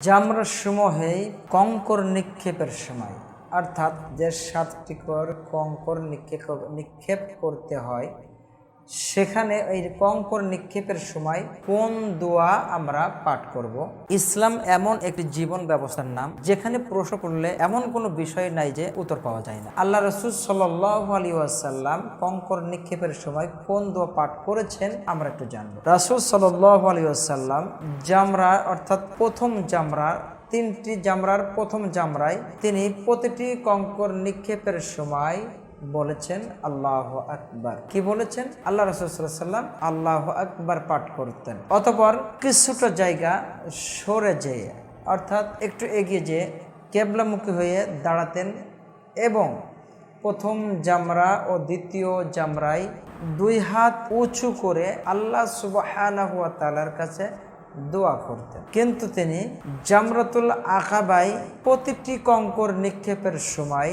জামরার সমূহে কঙ্কর নিক্ষেপের সময়। অর্থাৎ যে সাতটি কর কঙ্কর নিক্ষেপ নিক্ষেপ করতে হয় সেখানে এই কঙ্কর নিক্ষেপের সময় কোন দোয়া আমরা পাঠ করব? ইসলাম এমন একটি জীবন ব্যবস্থার নাম, যেখানে প্রশ্ন করলে এমন কোনো বিষয় নাই যে উত্তর পাওয়া যায় না। আল্লাহ রসুল সাল্লাহ আলী ওয়াসাল্লাম কঙ্কর নিক্ষেপের সময় কোন দোয়া পাঠ করেছেন আমরা একটু জানব। রাসুল সাল্লাহ আলী ওয়াসাল্লাম জামরা, অর্থাৎ প্রথম জামরা, তিনটি জামরার প্রথম জামরায় তিনি প্রতিটি কঙ্কর নিক্ষেপের সময় বলেছেন আল্লাহ আকবার। কি বলেছেন? আল্লাহ রসুল্লাম আল্লাহ আকবার পাঠ করতেন। অতপর কিছুটা জায়গা সরে যেয়ে, অর্থাৎ একটু এগিয়ে যেয়ে কেবলামুখী হয়ে দাঁড়াতেন এবং প্রথম জামরা ও দ্বিতীয় জামরায় দুই হাত উঁচু করে আল্লাহ সুবাহ তালার কাছে দোয়া করতেন। কিন্তু তিনি জামরাতুল আকাবাই প্রতিটি কঙ্কর নিক্ষেপের সময়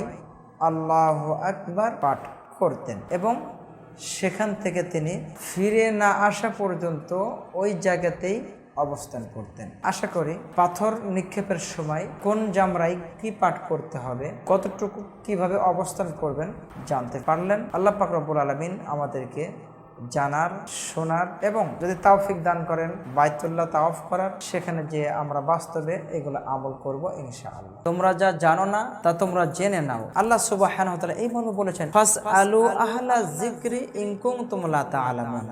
আল্লাহ আকবার পাঠ করতেন এবং সেখান থেকে তিনি ফিরে না আসা পর্যন্ত ওই জায়গাতেই অবস্থান করতেন। আশা করি পাথর নিক্ষেপের সময় কোন জামরাই কি পাঠ করতে হবে, কতটুকু কীভাবে অবস্থান করবেন জানতে পারলেন। আল্লাহ পাকরবুল আলমিন আমাদেরকে জানার, শোনার এবং যদি তাওফিক দান করেন বায়তুল্লাহ তাওফ করার, সেখানে যে আমরা বাস্তবে এগুলো আমল করব ইনশাআল্লাহ। তোমরা যা জানো না, তা তোমরা জেনে নাও। আল্লাহ সুবাহ এইভাবে বলেছেন ফাস আলু আহলা জিক্রি ইংকুম তুমলা তা তাআলামুন।